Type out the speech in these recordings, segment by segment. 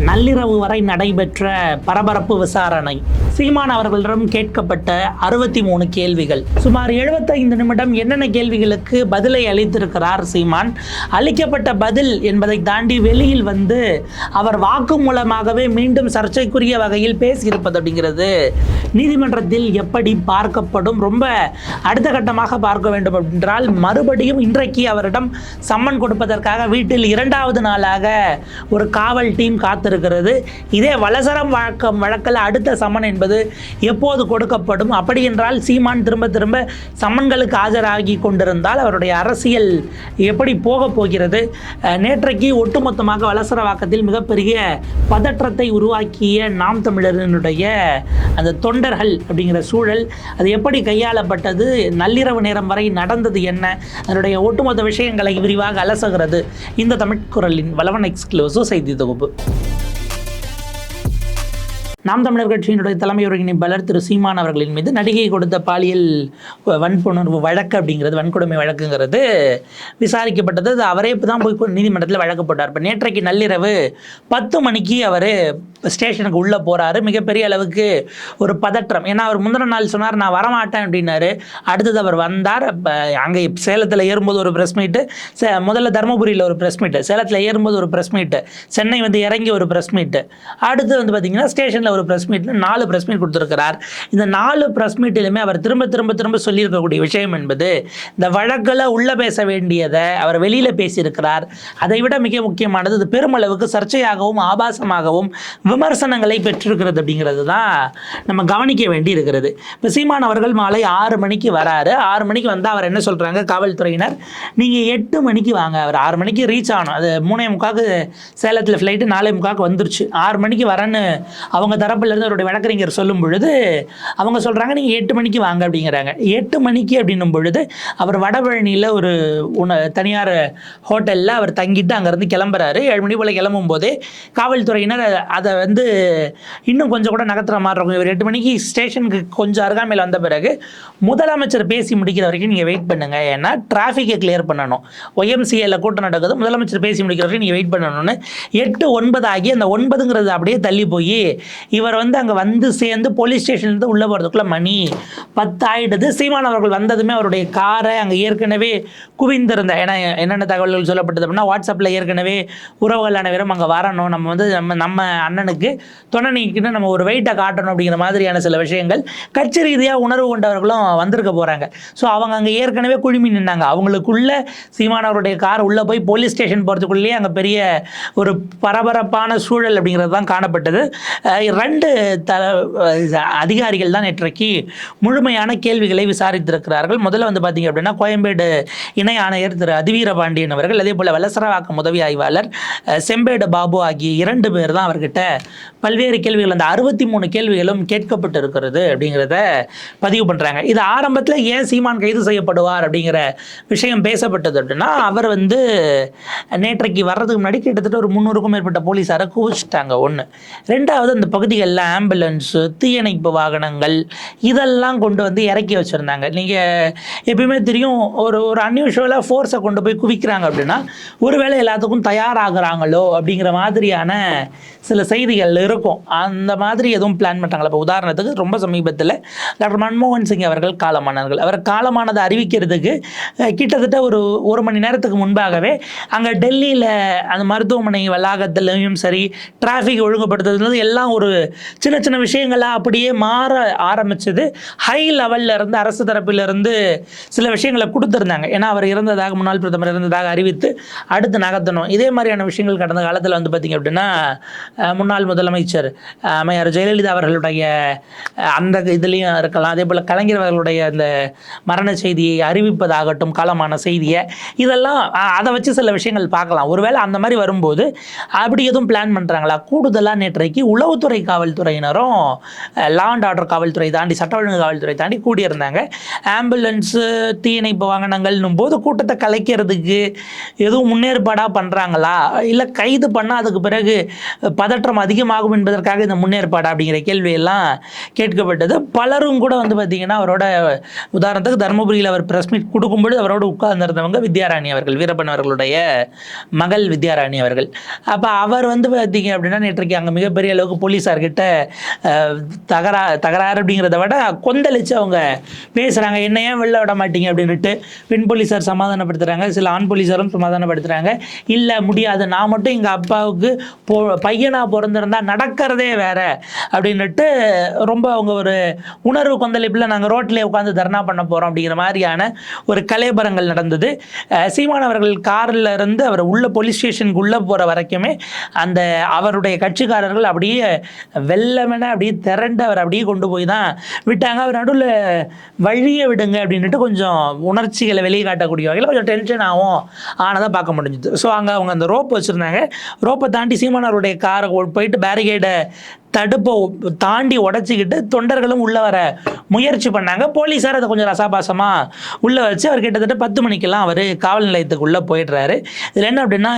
நள்ளிரவு வரை நடைபெற்ற பரபரப்பு விசாரணை. சீமான் அவர்களிடம் கேட்கப்பட்ட அறுபத்தி மூணு கேள்விகள். சுமார் 75 நிமிடம் என்னென்ன கேள்விகளுக்கு பதிலை அளித்திருக்கிறார் சீமான்? அளிக்கப்பட்ட பதில் என்பதை தாண்டி வெளியில் வந்து அவர் வாக்கு மூலமாகவே மீண்டும் சர்ச்சைக்குரிய வகையில் பேசியிருப்பது அப்படிங்கிறது. நீதிமன்றத்தில் எப்படி பார்க்கப்படும்? ரொம்ப அடுத்த கட்டமாக பார்க்க வேண்டும் என்றால் மறுபடியும் இன்றைக்கு அவரிடம் சம்மன் கொடுப்பதற்காக வீட்டில் இரண்டாவது நாளாக ஒரு காவல் டீம் காத்திருக்கிறது. இதே வலசரம் வழக்கம் வழக்கில் அடுத்த சமன் என்பது எப்போது கொடுக்கப்படும்? அப்படி என்றால் சீமான் திரும்ப திரும்ப சமன்களுக்கு ஆஜராகி கொண்டிருந்தால் அவருடைய அரசியல் எப்படி போகப் போகிறது? நேற்றைக்கு ஒட்டுமொத்தமாக வலசரவாக்கத்தில் மிகப்பெரிய பதற்றத்தை உருவாக்கிய நாம் தமிழரினுடைய அந்த தொண்டர்கள் அப்படிங்கிற சூழல் அது எப்படி கையாளப்பட்டது? நள்ளிரவு நேரம் வரை நடந்தது என்ன? அதனுடைய ஒட்டுமொத்த விஷயங்களை விரிவாக அலசுகிறது இந்த தமிழ்குரலின் வளவன் எக்ஸ்க்ளூசிவ் செய்தி தொகுப்பு. நாம் தமிழர் கட்சியினுடைய தலைமை ஒருங்கிணைப்பாளர் திரு சீமான் அவர்களின் மீது நடிகை கொடுத்த பாலியல் வன்புணர்வு வழக்கு அப்படிங்கிறது வன்கொடுமை வழக்குங்கிறது விசாரிக்கப்பட்டது. அது அவரே இப்போ தான் போய் நீதிமன்றத்தில் வழக்கு போட்டார். இப்போ நேற்றைக்கு நள்ளிரவு பத்து மணிக்கு அவர் ஸ்டேஷனுக்கு உள்ளே போகிறாரு மிகப்பெரிய அளவுக்கு ஒரு பதற்றம். ஏன்னா அவர் முந்தின நாள் சொன்னார் நான் வரமாட்டேன் அப்படின்னாரு. அடுத்தது அவர் வந்தார். இப்போ அங்கே சேலத்தில் ஏறும்போது ஒரு ப்ரெஸ் மீட்டு முதல்ல தருமபுரியில் ஒரு ப்ரெஸ் மீட்டு சேலத்தில் ஏறும்போது ஒரு ப்ரெஸ் மீட்டு சென்னை வந்து இறங்கி ஒரு ப்ரெஸ் மீட்டு அடுத்து வந்து பார்த்தீங்கன்னா ஸ்டேஷனில் ஒரு ப்ரெஸ் மீட்டில் நாலு ப்ரெஸ் மீட் கொடுத்துருக்கிறார். இந்த நாலு ப்ரெஸ் மீட்டிலுமே அவர் திரும்ப திரும்ப திரும்ப சொல்லியிருக்கக்கூடிய விஷயம் என்பது இந்த வழக்கில் உள்ளே பேச வேண்டியதை அவர் வெளியில் பேசியிருக்கிறார். அதை விட மிக முக்கியமானது இது பெருமளவுக்கு சர்ச்சையாகவும் ஆபாசமாகவும் விமர்சனங்களை பெற்றிருக்கிறது அப்படிங்கிறது தான் நம்ம கவனிக்க வேண்டி இருக்கிறது இப்போ சீமான் அவர்கள் மாலை ஆறு மணிக்கு வராரு. ஆறு மணிக்கு வந்தால் அவர் என்ன சொல்கிறாங்க காவல்துறையினர் நீங்கள் எட்டு மணிக்கு வாங்க. அவர் ஆறு மணிக்கு ரீச் ஆகணும். அது மூணே முக்காக்கு சேலத்தில் ஃப்ளைட்டு நாலே முக்காக்கு வந்துருச்சு. ஆறு மணிக்கு வரேன்னு அவங்க தரப்புலேருந்து அவருடைய வழக்கறிஞர் சொல்லும் பொழுது அவங்க சொல்கிறாங்க நீங்கள் எட்டு மணிக்கு வாங்க அப்படிங்கிறாங்க. எட்டு மணிக்கு அப்படின்னும் பொழுது அவர் வடபழனியில் ஒரு உண தனியார் ஹோட்டலில் அவர் தங்கிட்டு அங்கேருந்து கிளம்புறாரு. ஏழு மணி போல் கிளம்பும் போதே காவல்துறையினர் அதை வந்து இன்னும் கொஞ்சம் கூட நகர்த்துற மாதிரி இருக்கும். இவர் எட்டு மணிக்கு ஸ்டேஷனுக்கு கொஞ்சம் அருகாமையில் வந்த பிறகு முதலமைச்சர் பேசி முடிக்கிற வரைக்கும் நீங்கள் வெயிட் பண்ணுங்க. ஏன்னா டிராஃபிக்கை கிளியர் பண்ணணும். ஒய்எம்சிஏல கூட்டம் நடக்குது. முதலமைச்சர் பேசி முடிக்கிற வரைக்கும் நீங்கள் வெயிட் பண்ணணும்னு எட்டு ஒன்பது ஆகி அந்த ஒன்பதுங்கிறது அப்படியே தள்ளி போய் இவர் வந்து அங்கே வந்து சேர்ந்து போலீஸ் ஸ்டேஷன்லேருந்து உள்ளே போகிறதுக்குள்ள மணி பத்தாயிடுது. சீமான் அவர்கள் வந்ததுமே அவருடைய காரை அங்கே ஏற்கனவே குவிந்திருந்த ஏன்னா என்னென்ன தகவல்கள் சொல்லப்பட்டது அப்படின்னா வாட்ஸ்அப்பில் ஏற்கனவே உறவுகள் அனைவரும் அங்கே வரணும். நம்ம வந்து நம்ம நம்ம அண்ணனுக்கு துணை நீக்கின்னு நம்ம ஒரு வெயிட்டை காட்டணும் அப்படிங்கிற மாதிரியான சில விஷயங்கள் கட்சி ரீதியாக உணர்வு கொண்டவர்களும் வந்திருக்க போகிறாங்க ஸோ அவங்க அங்கே ஏற்கனவே குழுமி நின்னாங்க. அவங்களுக்குள்ள சீமான் அவருடைய கார் உள்ளே போய் போலீஸ் ஸ்டேஷன் போகிறதுக்குள்ளேயே அங்கே பெரிய ஒரு பரபரப்பான சூழல் அப்படிங்கிறது தான் காணப்பட்டது. ரெண்டு த அதிகாரிகள் தான் நேற்றைக்கு முழுமையான கேள்விகளை விசாரித்திருக்கிறார்கள். முதல்ல வந்து பார்த்தீங்க அப்படின்னா கோயம்பேடு இணை ஆணையர் திரு அதிவீர பாண்டியன் அவர்கள் அதே போல் வலசரவாக்கம் உதவி ஆய்வாளர் செம்பேடு பாபு ஆகிய இரண்டு பேர் தான் அவர்கிட்ட பல்வேறு கேள்விகள் அந்த அறுபத்தி மூணு கேள்விகளும் கேட்கப்பட்டு இருக்கிறது அப்படிங்கிறத பதிவு பண்ணுறாங்க இது ஆரம்பத்தில் ஏன் சீமான் கைது செய்யப்படுவார் அப்படிங்கிற விஷயம் பேசப்பட்டது அப்படின்னா அவர் வந்து நேற்றைக்கு வர்றதுக்கு முன்னாடி கிட்டத்தட்ட ஒரு முந்நூறுக்கும் மேற்பட்ட போலீஸாரை குவிச்சிட்டாங்க ஒன்று ரெண்டாவது அந்த பகுதிகளில் ஆம்புலன்ஸு தீயணைப்பு வாகனங்கள் இதெல்லாம் கொண்டு வந்து இறக்கி வச்சுருந்தாங்க. நீங்கள் எப்பயுமே தெரியும் ஒரு ஒரு அன்யூஷுவலாக ஃபோர்ஸை கொண்டு போய் குவிக்கிறாங்க அப்படின்னா ஒருவேளை எல்லாத்துக்கும் தயாராகிறாங்களோ அப்படிங்கிற மாதிரியான சில செய்திகள் இருக்கும். அந்த மாதிரி எதுவும் பிளான் பண்ணுறாங்களா இப்போ உதாரணத்துக்கு ரொம்ப சமீபத்தில் டாக்டர் மன்மோகன் சிங் அவர்கள் காலமானார்கள் அவர் காலமானதை அறிவிக்கிறதுக்கு கிட்டத்தட்ட ஒரு ஒரு மணி நேரத்துக்கு முன்பாகவே அங்கே டெல்லியில் அந்த மருத்துவமனை வளாகத்திலையும் சரி டிராஃபிக் ஒழுங்குபடுத்துறதுலேருந்து எல்லாம் ஒரு சின்ன சின்ன விஷயங்களாக அப்படியே மாற ஆரம்பிச்சது. ஹை லெவல்ல இருந்து அரசு தரப்பிலிருந்து சில விஷயங்களை கொடுத்துருந்தாங்க. ஏன்னா அவர் இறந்ததாக முன்னாள் பிரதமர் இறந்ததாக அறிவித்து அடுத்து நகர்த்தணும். இதே மாதிரியான விஷயங்கள் கடந்த காலத்தில் வந்து பார்த்திங்க அப்படின்னா முன்னாள் முதலமைச்சர் அஹ், அம்மையார் ஜெயலலிதா அவர்களுடைய அந்த இதுலேயும் இருக்கலாம். அதே போல் கலைஞர் அவர்களுடைய அந்த மரண செய்தியை அறிவிப்பதாகட்டும் காலமான செய்தியை இதெல்லாம் அதை வச்சு சில விஷயங்கள் பார்க்கலாம். ஒருவேளை அந்த மாதிரி வரும்போது அப்படி எதுவும் பிளான் பண்ணுறாங்களா கூடுதலாக நேற்றைக்கு உளவுத்துறை காவல்துறையினரும் லா அண்ட் ஆர்டர் காவல்துறை தாண்டி சட்ட ஒழுங்கு காவல்துறை தாண்டி கூடியிருந்தாங்க. ஆம்புலன்ஸு தீயணைப்பு வாகனங்கள்னும் போது கூட்டத்தை கலைக்கிறதுக்கு எதுவும் முன்னேற்பாடாக பண்ணுறாங்களா இல்லை கைது பண்ணால் அதுக்கு பிறகு பதற்றம் அதிகமாகும் என்பதற்காக இந்த முன்னேற்பாடு அப்படிங்கிற கேள்வியெல்லாம் கேட்கப்பட்டது. பலரும் கூட வந்து பார்த்திங்கன்னா அவரோட உதாரணத்துக்கு தருமபுரியில் அவர் ப்ரெஸ் மீட் கொடுக்கும்பொழுது அவரோட உட்கார்ந்திருந்தவங்க வித்யாராணி அவர்கள் வீரப்பன் அவர்களுடைய மகள் வித்யாராணி அவர்கள். அப்போ அவர் வந்து பார்த்தீங்க அப்படின்னா நேற்றைக்கு அங்கே மிகப்பெரிய அளவுக்கு போலீஸ் அஹ், தகரா தகராறு அப்படிங்கிறத விட கொந்தளிச்சு அவங்க பேசுகிறாங்க என்ன ஏன் வெளில விட மாட்டீங்க? அப்படின்ட்டு பெண் போலீஸார் சமாதானப்படுத்துகிறாங்க சில ஆண் போலீஸாரும் சமாதானப்படுத்துகிறாங்க இல்லை முடியாது. நான் மட்டும் எங்கள் அப்பாவுக்கு போ பையனாக பிறந்திருந்தா நடக்கிறதே வேற. அப்படின்ட்டு ரொம்ப அவங்க ஒரு உணர்வு கொந்தளிப்பில் நாங்கள் ரோட்டில் உட்காந்து தர்ணா பண்ண போகிறோம் அப்படிங்கிற மாதிரியான ஒரு கலைபரங்கள் நடந்தது. சீமானவர்கள் சீமான் அவர்கள் காரில் இருந்து அவர் உள்ள போலீஸ் ஸ்டேஷனுக்கு உள்ளே போகிற வரைக்குமே அந்த அவருடைய கட்சிக்காரர்கள் அப்படியே வெள்ளமென அப்படியே திரண்டு அவர் அப்படியே கொண்டு போய் தான் விட்டாங்க. அவர் நடுவில் வழியை விடுங்க அப்படின்ட்டு கொஞ்சம் உணர்ச்சிகளை வெளியே காட்டக்கூடிய வகையில் கொஞ்சம் டென்ஷன் ஆகும் ஆனதான் பார்க்க முடிஞ்சுது. ஸோ அங்கே அவங்க அந்த ரோப் வச்சுருந்தாங்க. ரோப்பை தாண்டி சீமானவருடைய காரை போயிட்டு பேரிகேடை தடுப்பை தாண்டி உடச்சிக்கிட்டு தொண்டர்களும் உள்ளே வர முயற்சி பண்ணாங்க. போலீஸார் அதை கொஞ்சம் ரசாபாசமாக உள்ளே வச்சு அவர் கிட்டத்தட்ட பத்து மணிக்கெல்லாம் அவர் காவல் நிலையத்துக்குள்ளே போயிடுறாரு. இதில் என்ன அப்படின்னா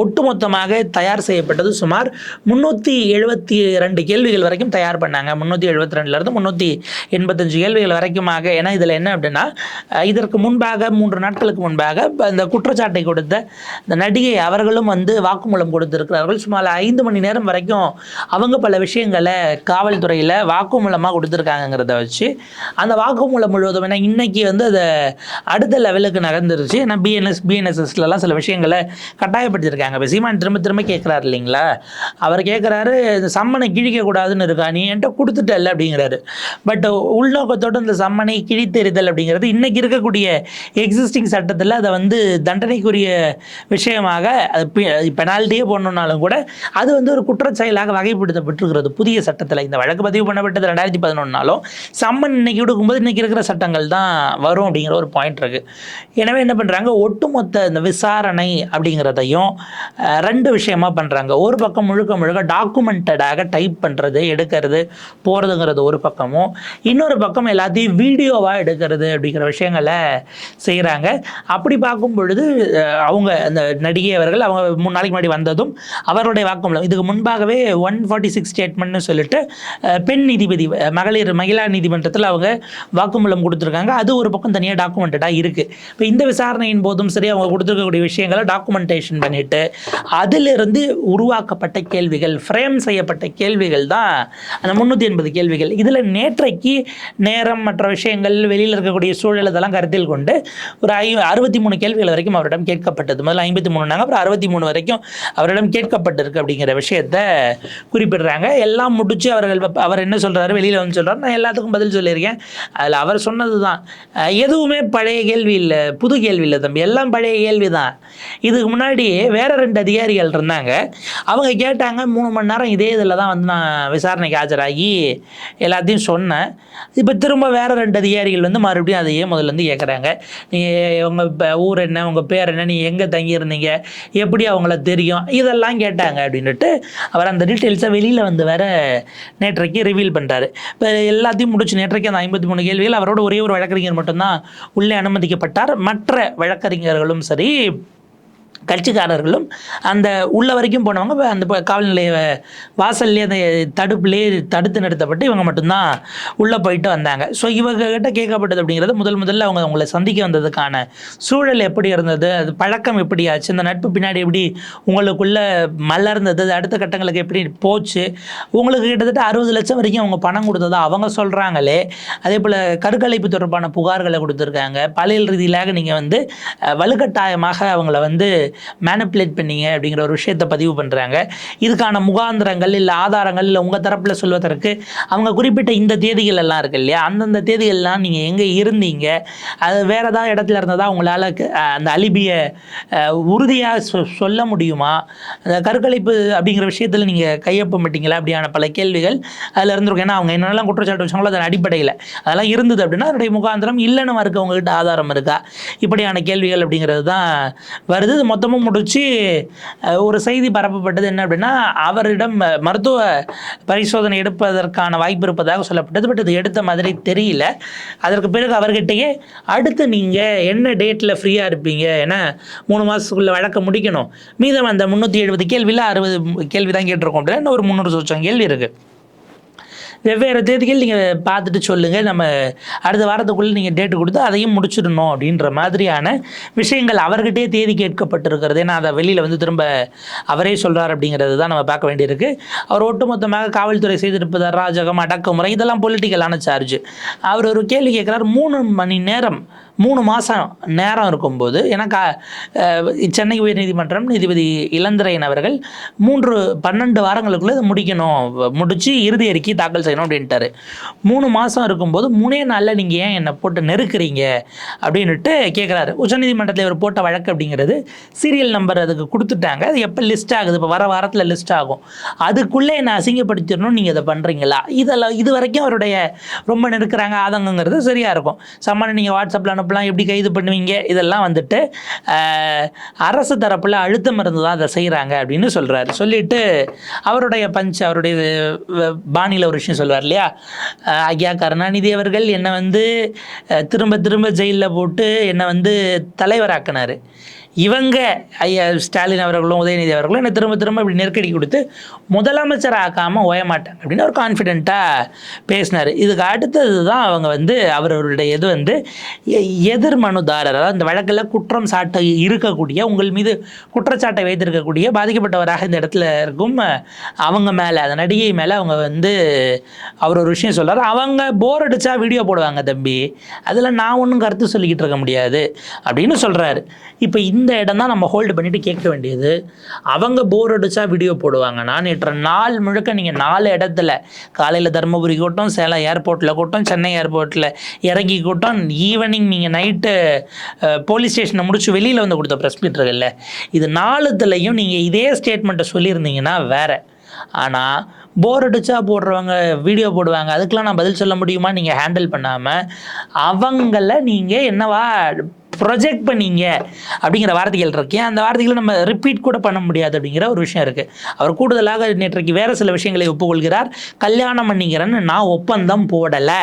ஒட்டுமொத்தமாக தயார் செய்யப்பட்டது சுமார் முந்நூற்றி எழுபத்தி ரெண்டு கேள்விகள் வரைக்கும் தயார் பண்ணாங்க. முந்நூற்றி எழுபத்தி ரெண்டுலேருந்து முந்நூற்றி எண்பத்தஞ்சு கேள்விகள் வரைக்குமாக. ஏன்னா இதில் என்ன அப்படின்னா இதற்கு முன்பாக மூன்று நாட்களுக்கு முன்பாக இந்த குற்றச்சாட்டை கொடுத்த இந்த நடிகை அவர்களும் வந்து வாக்குமூலம் கொடுத்திருக்கிறார்கள். சுமார் ஐந்து மணி நேரம் வரைக்கும் அவங்க பல விஷயம் விஷயங்களை காவல்துறையில் வாக்குமூலமாக கொடுத்துருக்காங்கங்கிறத வச்சு அந்த வாக்குமூலம் முழுவதும் ஏன்னா இன்னைக்கு வந்து அதை அடுத்த லெவலுக்கு நகர்ந்துருச்சு. ஏன்னா பிஎன்எஸ் பிஎன்எஸ்எஸ்லலாம் சில விஷயங்களை கட்டாயப்படுத்தியிருக்காங்க. இப்போ சீமான் திரும்ப திரும்ப கேட்குறாரு இல்லைங்களா? அவர் கேட்குறாரு இந்த சம்மனை கிழிக்கக்கூடாதுன்னு இருக்கா? நீ என்கிட்ட கொடுத்துட்டல அப்படிங்கிறாரு. பட் உள்நோக்கத்தோடு இந்த சம்மனை கிழித்தெறிதல் அப்படிங்கிறது இன்னைக்கு இருக்கக்கூடிய எக்ஸிஸ்டிங் சட்டத்தில் அதை வந்து தண்டனைக்குரிய விஷயமாக அது பெனால்ட்டியே போடணுன்னாலும் கூட அது வந்து ஒரு குற்றச்செயலாக வகைப்படுத்தப்பட்டிருக்கிறது. புதிய சட்டத்தில். இந்த வழக்கு பதிவு பண்ணப்பட்டது ரெண்டாயிரத்தி பதினொன்னாலும் சம்மன் இன்னைக்கு கொடுக்கும்போது இன்னைக்கு இருக்கிற சட்டங்கள் தான் வரும் அப்படிங்கிற ஒரு பாயிண்ட் இருக்குது எனவே என்ன பண்ணுறாங்க ஒட்டுமொத்த இந்த விசாரணை அப்படிங்கிறதையும் ரெண்டு விஷயமா பண்ணுறாங்க ஒரு பக்கம் முழுக்க முழுக்க டாக்குமெண்டடாக டைப் பண்ணுறது எடுக்கிறது போகிறதுங்கிறது ஒரு பக்கமும். இன்னொரு பக்கம் எல்லாத்தையும் வீடியோவாக எடுக்கிறது அப்படிங்கிற விஷயங்களை செய்கிறாங்க அப்படி பார்க்கும் பொழுது அவங்க அந்த நடிகை அவர்கள் அவங்க மூணு நாளைக்கு முன்னாடி வந்ததும் அவருடைய வாக்குமூலம் இதுக்கு முன்பாகவே ஒன் ஃபார்ட்டி சிக்ஸ் ஸ்டேட்மெண்ட்னு சொல்லிட்டு பெண் நீதிபதி மகளிர் மகிழா நீதிமன்றத்தில் அவங்க வாக்குமூலம் கொடுத்துருக்காங்க. அது ஒரு பக்கம் தனியாக டாக்குமெண்டடாக இருக்குது இப்போ இந்த விசாரணையின் போதும் சரி அவங்க கொடுத்துருக்கக்கூடிய விஷயங்களை டாக்குமெண்டேஷன் பண்ணிட்டு அதிலிருந்து உருவாக்கப்பட்ட கேள்விகள் ஃப்ரேம் செய்யப்பட்ட கேள்விகள் தான் அந்த முந்நூற்றி எண்பது கேள்விகள். இதில் நேற்றைக்கு நேரம் மற்ற விஷயங்கள் வெளியில் இருக்கக்கூடிய சூழல் இதெல்லாம் கருத்தில் கொண்டு ஒரு ஐ அறுபத்தி மூணு கேள்விகள் வரைக்கும் அவரிடம் கேட்கப்பட்டது. முதல்ல ஐம்பத்தி மூணுனாங்க அப்புறம் அறுபத்தி மூணு வரைக்கும் அவரிடம் கேட்கப்பட்டிருக்கு அப்படிங்கிற விஷயத்த குறிப்பிடுறாங்க. எல்லாம் முடிச்சு அவர்கள் அவர் என்ன சொல்றாரு? வெளியில் வந்து சொல்றாரு. நான் எல்லாத்துக்கும் பதில் சொல்லியிருக்கேன். அதில் அவர் சொன்னது தான் எதுவுமே பழைய கேள்வி இல்லை. புது கேள்வி இல்லை தம்பி. எல்லாம் பழைய கேள்வி தான் இதுக்கு முன்னாடி வேற ரெண்டு அதிகாரிகள் இருந்தாங்க. அவங்க கேட்டாங்க மூணு மணி நேரம் இதே இதில் தான் வந்து நான் விசாரணைக்கு ஆஜராகி எல்லாத்தையும் சொன்னேன். இப்போ திரும்ப வேற ரெண்டு அதிகாரிகள் வந்து மறுபடியும் அதையே முதல்ல இருந்து கேட்குறாங்க நீ உங்கள் ஊர் என்ன? உங்கள் பேர் என்ன? நீ எங்கே தங்கியிருந்தீங்க? எப்படி அவங்கள தெரியும்? இதெல்லாம் கேட்டாங்க. அப்படின்னுட்டு அவர் அந்த டீட்டெயில்ஸை வெளியில் வந்து வேற நேற்றைக்கு ரிவீல் பண்ணுறாரு இப்போ எல்லாத்தையும் முடிச்சு நேற்றைக்கு அந்த ஐம்பத்தி மூணு கேள்விகள் அவரோட ஒரே ஒரு வழக்கறிஞர் மட்டும்தான் உள்ளே அனுமதிக்கப்பட்டார். மற்ற வழக்கறிஞர்களும் சரி கட்சிக்காரர்களும் அந்த உள்ள வரைக்கும் போனவங்க அந்த காவல் நிலைய வாசல்லே அந்த தடுப்புலேயே தடுத்து நிறுத்தப்பட்டு இவங்க மட்டும்தான் உள்ளே போயிட்டு வந்தாங்க. ஸோ இவங்க கிட்ட கேட்கப்பட்டது அப்படிங்கிறது முதல் முதல்ல அவங்க அவங்கள சந்திக்க வந்ததுக்கான சூழல் எப்படி இருந்தது? அது பழக்கம் எப்படி ஆச்சு? இந்த நட்பு பின்னாடி எப்படி உங்களுக்குள்ள மலர்ந்தது? அது அடுத்த கட்டங்களுக்கு எப்படி போச்சு? உங்களுக்கு கிட்டத்தட்ட அறுபது லட்சம் வரைக்கும் அவங்க பணம் கொடுத்ததா அவங்க சொல்கிறாங்களே அதே போல் கருக்கலைப்பு தொடர்பான புகார்களை கொடுத்துருக்காங்க. பழைய ரீதியிலாக நீங்கள் வந்து வலுக்கட்டாயமாக அவங்கள வந்து மேனிப்புலேட் பண்ணீங்க அப்படிங்கிற ஒரு விஷயத்தை பதிவு பண்ணுறாங்க இதுக்கான முகாந்திரங்கள் இல்லை ஆதாரங்கள் இல்லை உங்கள் தரப்பில் சொல்வதற்கு அவங்க குறிப்பிட்ட இந்த தேதிகள் எல்லாம் இருக்கு இல்லையா? அந்தந்த தேதிகள்லாம் நீங்கள் எங்கே இருந்தீங்க? அது வேறு ஏதாவது இடத்துல இருந்ததா உங்களால் அந்த அலிபியை உறுதியாக சொ சொல்ல முடியுமா? அந்த கருக்கலைப்பு அப்படிங்கிற விஷயத்தில் நீங்கள் கையொப்பமிட்டீங்களா? அப்படியான பல கேள்விகள் அதில் இருந்திருக்கும். ஏன்னா அவங்க என்னெல்லாம் குற்றச்சாட்டு வச்சாங்களோ அதன் அடிப்படையில் அதெல்லாம் இருந்தது அப்படின்னா அதனுடைய முகாந்திரம் இல்லைன்னு மறுக்க உங்கள்கிட்ட ஆதாரம் இருக்கா? இப்படியான கேள்விகள் அப்படிங்கிறது தான் வருது. மொத்த மொத்தமும் முடித்து ஒரு செய்தி பரப்பப்பட்டது என்ன அப்படின்னா அவரிடம் மருத்துவ பரிசோதனை எடுப்பதற்கான வாய்ப்பு இருப்பதாக சொல்லப்பட்டது. பட் இது எடுத்த மாதிரி தெரியல. அதற்கு பிறகு அவர்கிட்டயே அடுத்து நீங்கள் என்ன டேட்டில் ஃப்ரீயாக இருப்பீங்க? ஏன்னா மூணு மாதத்துக்குள்ளே வழக்க முடிக்கணும். மீதம் அந்த முந்நூற்றி எழுபது கேள்வியில் அறுபது கேள்வி தான் கேட்டிருக்கோம் அப்படின்னா இன்னும் ஒரு முந்நூறு சொச்சம் கேள்வி இருக்குது வெவ்வேறு தேதிகள் நீங்கள் பார்த்துட்டு சொல்லுங்கள் நம்ம அடுத்த வாரத்துக்குள்ளே நீங்கள் டேட்டு கொடுத்து அதையும் முடிச்சிடணும் அப்படின்ற மாதிரியான விஷயங்கள் அவர்கிட்டே தேதி கேட்கப்பட்டிருக்கிறது. ஏன்னா அதை வெளியில் வந்து திரும்ப அவரே சொல்கிறார் அப்படிங்கிறது தான் நம்ம பார்க்க வேண்டியிருக்கு. அவர் ஒட்டுமொத்தமாக காவல்துறை செய்திருப்பது அராஜகம் அடக்குமுறை இதெல்லாம் பொலிட்டிக்கலான சார்ஜ் அவர் ஒரு கேள்வி கேட்குறாரு மூணு மணி நேரம் மூணு மாதம் நேரம் இருக்கும்போது எனக்கு சென்னை உயர்நீதிமன்றம் நீதிபதி இளந்திரையன் அவர்கள் மூன்று பன்னெண்டு வாரங்களுக்குள்ளே இதை முடிக்கணும் முடித்து இறுதி அறிக்கை தாக்கல் செய்யணும் அப்படின்ட்டாரு. மூணு மாதம் இருக்கும்போது மூணே நாளில் நீங்கள் ஏன் என்னை போட்டு நெருக்குறீங்க? அப்படின்ட்டு கேட்குறாரு உச்சநீதிமன்றத்தில் இவர் போட்ட வழக்கு அப்படிங்கிறது சீரியல் நம்பர் அதுக்கு கொடுத்துட்டாங்க. அது எப்போ லிஸ்ட் ஆகுது? இப்போ வர வாரத்தில் லிஸ்ட் ஆகும். அதுக்குள்ளே என்னை அசிங்கப்படுத்திடணும் நீங்கள் இதை பண்ணுறீங்களா இதெல்லாம் இது வரைக்கும் அவருடைய ரொம்ப நெருக்கிறாங்க ஆதங்கங்கிறது சரியாக இருக்கும். சம்மனை நீங்கள் வாட்ஸ்அப்பில் அனுப்பலாம் எப்படி கைது பண்ணுவீங்க? இதெல்லாம் வந்துட்டு அரசு தரப்பில் அழுத்தம் இருந்து தான் அதை செய்கிறாங்க அப்படின்னு சொல்கிறாரு சொல்லிட்டு அவருடைய பஞ்ச் அவருடைய வ- பாணியில் ஒரு விஷயம் சொல்லுவார் இல்லையா? ஐயா கருணாநிதி அவர்கள் என்னை வந்து திரும்ப திரும்ப ஜெயிலில் போட்டு என்னை வந்து தலைவராக்கினார். இவங்க ஐயா ஸ்டாலின் அவர்களும் உதயநிதி அவர்களும் என்னை திரும்ப திரும்ப இப்படி நெருக்கடி கொடுத்து முதலமைச்சர் ஆக்காமல் ஓயமாட்டேன் அப்படின்னு ஒரு கான்ஃபிடென்ட்டாக பேசினார். இதுக்கு அடுத்தது தான் அவங்க வந்து அவர்களுடைய இது வந்து எ- எதிர் மனுதாரர் அதாவது இந்த வழக்கில் குற்றம் சாட்ட இருக்கக்கூடிய உங்கள் மீது குற்றச்சாட்டை வைத்திருக்கக்கூடிய பாதிக்கப்பட்டவராக இந்த இடத்துல இருக்கும் அவங்க மேலே அந்த நடிகை மேலே அவங்க வந்து அவர் ஒரு விஷயம் சொல்கிறார் அவங்க போர் அடித்தா வீடியோ போடுவாங்க தம்பி. அதில் நான் ஒன்றும் கருத்து சொல்லிக்கிட்டு இருக்க முடியாது அப்படின்னு சொல்கிறாரு இப்போ இந்த இடம் தான் நம்ம ஹோல்டு பண்ணிட்டு கேட்க வேண்டியது. அவங்க போர் அடிச்சா வீடியோ போடுவாங்க. நான் நேற்று நாள் முழுக்க நீங்கள் நாலு இடத்துல காலையில் தருமபுரி கூட்டம் சேலம் ஏர்போர்ட்டில் கூட்டம் சென்னை ஏர்போர்ட்டில் இறங்கி கூட்டம் ஈவினிங் நீங்கள் நைட்டு போலீஸ் ஸ்டேஷனை முடிச்சு வெளியில் வந்து கொடுத்த ப்ரெஸ் மீட் இருக்குல்ல இது நாலுத்துலையும் நீங்கள் இதே ஸ்டேட்மெண்ட்டை சொல்லியிருந்தீங்கன்னா வேற. ஆனால் போர் அடிச்சா போடுறவங்க வீடியோ போடுவாங்க. அதுக்கெலாம் நான் பதில் சொல்ல முடியுமா? நீங்கள் ஹேண்டில் பண்ணாமல் அவங்கள நீங்கள் என்னவா ப்ரொஜெக்ட் பண்ணீங்க அப்படிங்கிற வார்த்தைகள் இருக்கேன் அந்த வார்த்தைகளை நம்ம ரிப்பீட் கூட பண்ண முடியாது அப்படிங்கிற ஒரு விஷயம் இருக்குது அவர் கூடுதலாக நேற்றைக்கு வேறு சில விஷயங்களை ஒப்புக்கொள்கிறார். கல்யாணம் பண்ணிக்கிறேன்னு நான் ஒப்பந்தம் போடலை.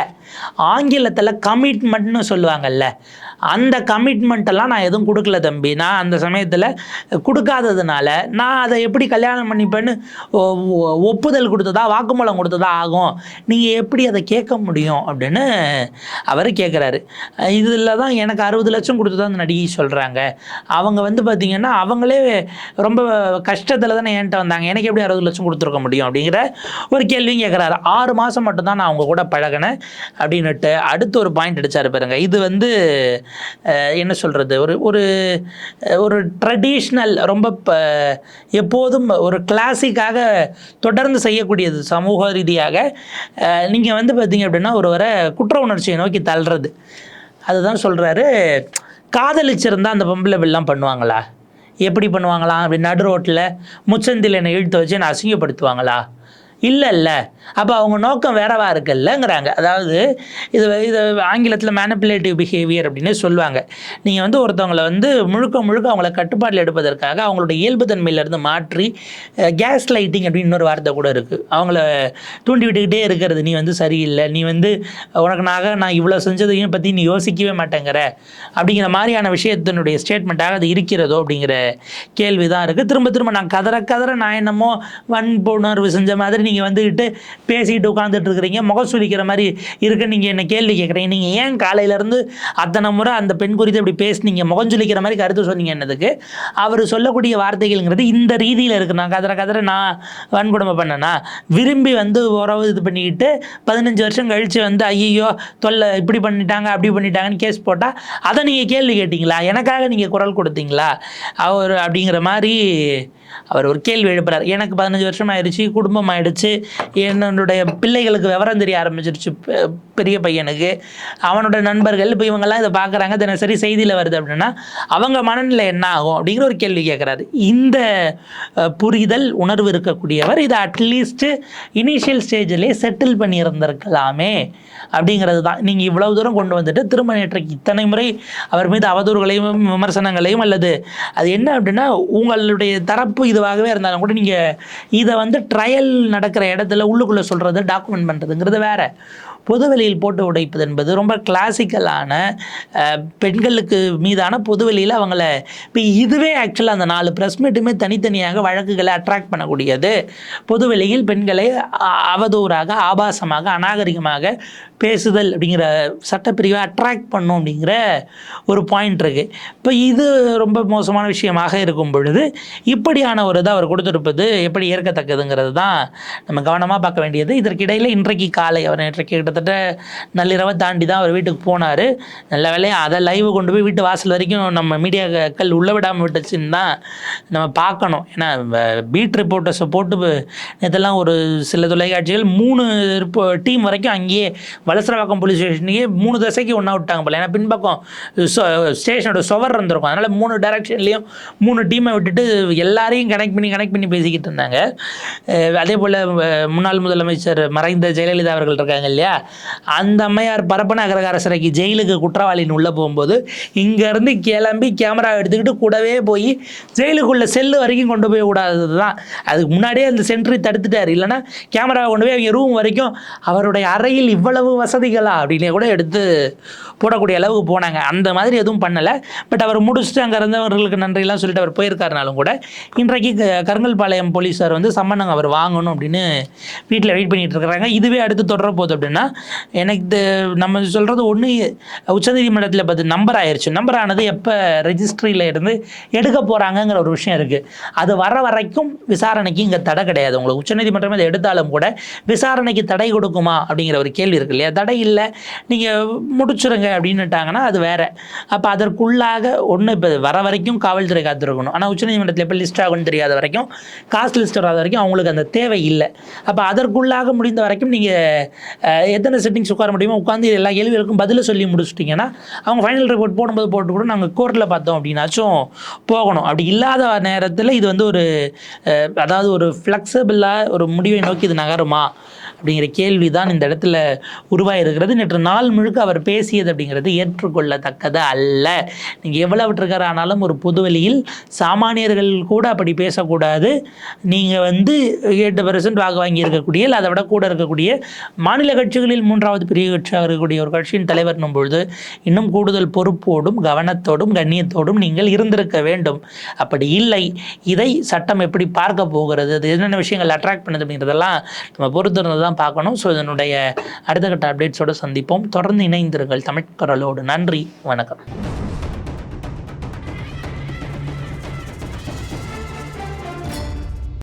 ஆங்கிலத்தில் கமிட்மெண்ட்னு சொல்லுவாங்கல்ல. அந்த கமிட்மெண்ட்டெல்லாம் நான் எதுவும் கொடுக்கல தம்பி. நான் அந்த சமயத்தில் கொடுக்காததுனால நான் அதை எப்படி கல்யாணம் பண்ணிப்பேன்னு ஒப்புதல் கொடுத்ததா வாக்குமூலம் கொடுத்ததா ஆகும். நீங்கள் எப்படி அதை கேட்க முடியும்? அப்படின்னு அவர் கேட்குறாரு இதில் தான் எனக்கு அறுபது லட்சம் கொடுத்து தான் அந்த நடிகை சொல்கிறாங்க அவங்க வந்து பார்த்திங்கன்னா அவங்களே ரொம்ப கஷ்டத்தில் தானே என்கிட்ட வந்தாங்க. எனக்கு எப்படி அறுபது லட்சம் கொடுத்துருக்க முடியும் அப்படிங்கிற ஒரு கேள்வியும் கேட்குறாரு ஆறு மாதம் மட்டும்தான் நான் அவங்க கூட பழகினேன் அப்படின்னுட்டு அடுத்து ஒரு பாயிண்ட் அடித்தார் பாருங்க. இது வந்து என்ன சொல்கிறது ஒரு ஒரு ஒரு ட்ரெடிஷ்னல் ரொம்ப ப- எப்போதும் ஒரு கிளாசிக்காக தொடர்ந்து செய்யக்கூடியது சமூக ரீதியாக. நீங்கள் வந்து பார்த்தீங்க அப்படின்னா ஒருவரை குற்ற உணர்ச்சியை நோக்கி தள்ளுறது. அதுதான் சொல்கிறாரு காதலிச்சிருந்தா அந்த பொம்பளை இப்படிலாம் பண்ணுவாங்களா? எப்படி பண்ணுவாங்களா? அப்படி நடு ரோட்டில் முச்சந்தில் என்னை இழுத்து வச்சு என்னை அசிங்கப்படுத்துவாங்களா? இல்லை இல்லை அப்போ அவங்க நோக்கம் வேறவா இருக்குல்லங்கிறாங்க. அதாவது இது இது ஆங்கிலத்தில் மேனிப்புலேட்டிவ் பிஹேவியர் அப்படின்னு சொல்லுவாங்க. நீங்கள் வந்து ஒருத்தவங்களை வந்து முழுக்க முழுக்க அவங்கள கட்டுப்பாட்டில் எடுப்பதற்காக அவங்களோட இயல்புத்தன்மையிலேருந்து மாற்றி கேஸ் லைட்டிங் அப்படின்னு இன்னொரு வார்த்தை கூட இருக்குது அவங்கள தூண்டி விட்டுக்கிட்டே இருக்கிறது நீ வந்து சரியில்லை. நீ வந்து உனக்கு நான் நான் இவ்வளோ செஞ்சதையும் பற்றி நீ யோசிக்கவே மாட்டேங்கிற. அப்படிங்கிற மாதிரியான விஷயத்தினுடைய ஸ்டேட்மெண்ட்டாக அது இருக்கிறதோ அப்படிங்கிற கேள்வி தான் இருக்குது திரும்ப திரும்ப நான் கதற கதற நான் என்னமோ வன்புணர்வு செஞ்ச மாதிரி நீங்கள் வந்துக்கிட்டு பேசிக்கிட்டு உட்காந்துட்டு இருக்கிறீங்க முகம் சுளிக்கிற மாதிரி இருக்க. நீங்கள் என்ன கேள்வி கேட்குறீங்க? நீங்கள் ஏன் காலையிலேருந்து அத்தனை முறை அந்த பெண் குறித்து இப்படி பேசுனீங்க? முகம் சுளிக்கிற மாதிரி கருத்து சொன்னீங்க என்னதுக்கு? அவர் சொல்லக்கூடிய வார்த்தைகள்ங்கிறது இந்த ரீதியில் இருக்குது நான் கதற கதற நான் வன்கொடுமை பண்ணனா? விரும்பி வந்து உறவு இது பண்ணிக்கிட்டு பதினஞ்சு வருஷம் கழித்து வந்து ஐயோ தொல்லை இப்படி பண்ணிட்டாங்க அப்படி பண்ணிட்டாங்கன்னு கேஸ் போட்டால் அதை நீங்கள் கேள்வி கேட்டிங்களா? எனக்காக நீங்கள் குரல் கொடுத்தீங்களா? அவர் அப்படிங்கிற மாதிரி அவர் ஒரு கேள்வி எழுப்புறார். எனக்கு பதினஞ்சு வருஷம் ஆயிடுச்சு குடும்பம் ஆயிடுச்சு என்னுடைய பிள்ளைகளுக்கு விவரம் தெரிய ஆரம்பிச்சிருச்சு பெ- பெரிய பையனுக்கு. அவனோட நண்பர்கள் இப்போ இவங்கெல்லாம் இதை பார்க்குறாங்க தினசரி செய்தியில் வருது அப்படின்னா அவங்க மனநிலை என்ன ஆகும் அப்படிங்கிற ஒரு கேள்வி கேட்குறாரு. இந்த புரிதல் உணர்வு இருக்கக்கூடியவர் இதை அட்லீஸ்ட்டு இனிஷியல் ஸ்டேஜிலே செட்டில் பண்ணியிருந்திருக்கலாமே அப்படிங்கிறது தான். நீங்கள் இவ்வளவு தூரம் கொண்டு வந்துட்டு திரும்ப நேற்றைக்கு இத்தனை முறை அவர் மீது அவதூறுகளையும் விமர்சனங்களையும் அல்லது அது என்ன அப்படின்னா உங்களுடைய தரப்பு இதுவாகவே இருந்தாலும் கூட நீங்கள் இதை வந்து ட்ரையல் நடக்கிற இடத்துல உள்ளுக்குள்ளே சொல்கிறது டாக்குமெண்ட் பண்ணுறதுங்கிறது வேறு. பொதுவெளியில் போட்டு உடைப்பது என்பது ரொம்ப கிளாசிக்கலான பெண்களுக்கு மீதான பொதுவெளியில் அவங்கள இப்போ இதுவே ஆக்சுவலாக அந்த நாலு ப்ரெஸ் மீட்டுமே தனித்தனியாக வழக்குகளை அட்ராக்ட் பண்ணக்கூடியது. பொதுவெளியில் பெண்களை அவதூறாக ஆபாசமாக அநாகரிகமாக பேசுதல் அப்படிங்கிற சட்டப்பிரிவை அட்ராக்ட் பண்ணும் அப்படிங்கிற ஒரு பாயிண்ட் இருக்குது இப்போ இது ரொம்ப மோசமான விஷயமாக இருக்கும் பொழுது இப்படியான ஒரு இதை அவர் கொடுத்துருப்பது எப்படி ஏற்கத்தக்கதுங்கிறது தான் நம்ம கவனமாக பார்க்க வேண்டியது. இதற்கிடையில் இன்றைக்கு காலை அவர் இன்றைக்கு கிட்டத்தட்ட நள்ளிரவை தாண்டி தான் அவர் வீட்டுக்கு போனார். நல்ல வேலையாக அதை லைவ் கொண்டு போய் வீட்டு வாசல் வரைக்கும் நம்ம மீடியாக்கள் உள்ள விடாமல் விட்டுச்சுன்னு தான் நம்ம பார்க்கணும். ஏன்னா பீட் ரிப்போர்ட்டர்ஸை போட்டு இதெல்லாம் ஒரு சில தொலைக்காட்சிகள் மூணு டீம் வரைக்கும் அங்கேயே வலசரவாக்கம் போலீஸ் ஸ்டேஷனுக்கே மூணு தசைக்கு ஒன்றா விட்டாங்க போல. ஏன்னா பின்பக்கம் ஸ்டேஷனோட சுவர் இருந்திருக்கும். அதனால் மூணு டைரக்ஷன்லேயும் மூணு டீமை விட்டுட்டு எல்லாரையும் கனெக்ட் பண்ணி கனெக்ட் பண்ணி பேசிக்கிட்டு இருந்தாங்க. அதே போல் முன்னாள் முதலமைச்சர் மறைந்த ஜெயலலிதா அவர்கள் இருக்காங்க இல்லையா? அந்த அம்மையார் பரப்பன அகரகார சிறைக்கு ஜெயிலுக்கு குற்றவாளின்னு உள்ளே போகும்போது இங்கேருந்து கிளம்பி கேமரா எடுத்துக்கிட்டு கூடவே போய் ஜெயிலுக்குள்ளே செல்லு வரைக்கும் கொண்டு போய் விடாதது தான் அதுக்கு முன்னாடியே அந்த சென்ட்ரி தடுத்துட்டார். இல்லைன்னா கேமராவை கொண்டு போய் அவங்க ரூம் வரைக்கும் அவருடைய அறையில் இவ்வளவு வசதிகளா அப்படின்னு கூட எடுத்து போடக்கூடிய அளவுக்கு போனாங்க. அந்த மாதிரி எதுவும் பண்ணலை. பட் அவர் முடிச்சுட்டு அங்கே இருந்தவர்களுக்கு நன்றிலாம் சொல்லிட்டு அவர் போயிருக்காருனாலும் கூட இன்றைக்கு க- கருங்கல்பாளையம் போலீஸார் வந்து சம்மன் அவர் வாங்கணும் அப்படின்னு வீட்டில் வெயிட் பண்ணிட்டு இருக்கிறாங்க. இதுவே அடுத்து தொடர போகுது அப்படின்னா எனக்கு நம்ம சொல்கிறது ஒன்று உச்சநீதிமன்றத்தில் பார்த்து நம்பர் ஆயிடுச்சு நம்பர் ஆனது எப்போ ரெஜிஸ்ட்ரியில் இருந்து எடுக்க போகிறாங்கங்கிற ஒரு விஷயம் இருக்குது அது வர வரைக்கும் விசாரணைக்கு இங்கே தடை கிடையாது. உங்களுக்கு உச்சநீதிமன்றம் இதை எடுத்தாலும் கூட விசாரணைக்கு தடை கொடுக்குமா அப்படிங்கிற ஒரு கேள்வி இருக்கு இல்லையா? தடை இல்லை நீங்கள் முடிச்சுருங்க அப்படின்னுட்டாங்கன்னா அது வேறு. அப்போ அதற்குள்ளாக ஒன்று இப்போ வர வரைக்கும் காவல்துறை காத்திருக்கணும். ஆனால் உச்சநீதிமன்றத்தில் எப்போ லிஸ்ட் ஆகும்னு தெரியாத வரைக்கும் காஸ்ட் லிஸ்ட் வராத வரைக்கும் அவங்களுக்கு அந்த தேவை இல்லை. அப்போ அதற்குள்ளாக முடிந்த வரைக்கும் நீங்கள் எத்தனை செட்டிங்ஸ் உட்கார முடியுமோ உட்காந்து எல்லா கேள்விகளுக்கும் பதில் சொல்லி முடிச்சுட்டிங்கன்னா அவங்க ஃபைனல் ரிப்போர்ட் போடும்போது போட்டு கூட நாங்கள் கோர்ட்டில் பார்த்தோம் அப்படின்னாச்சும் போகணும். அப்படி இல்லாத நேரத்தில் இது வந்து ஒரு அதாவது ஒரு ஃப்ளெக்சபிளாக ஒரு முடிவை நோக்கி இது நகருமா? அப்படிங்கிற கேள்வி தான் இந்த இடத்துல உருவாயிருக்கிறது. நேற்று நாள் முழுக்க அவர் பேசியது அப்படிங்கிறது ஏற்றுக்கொள்ளத்தக்கது அல்ல. நீங்கள் எவ்வளவு ட்ரிகர் ஆனாலும் ஒரு பொதுவெளியில் சாமானியர்கள் கூட அப்படி பேசக்கூடாது. நீங்கள் வந்து எட்டு பர்சன்ட் வாக்கு வாங்கி இருக்கக்கூடிய இல்லை அதை விட கூட இருக்கக்கூடிய மாநில கட்சிகளில் மூன்றாவது பெரிய கட்சியாக இருக்கக்கூடிய ஒரு கட்சியின் தலைவர் பொழுது இன்னும் கூடுதல் பொறுப்போடும் கவனத்தோடும் கண்ணியத்தோடும் நீங்கள் இருந்திருக்க வேண்டும். அப்படி இல்லை. இதை சட்டம் எப்படி பார்க்க போகிறது? அது என்னென்ன விஷயங்கள் அட்ராக்ட் பண்ணுது அப்படிங்கிறதெல்லாம் நம்ம பொறுத்திருந்தது தான் பார்க்கணும். ஸோ இதனுடைய அடுத்த கட்ட அப்டேட்ஸோடு சந்திப்போம். தொடர்ந்து இணைந்திருங்கள் தமிழ் குரலோடு நன்றி. வணக்கம்.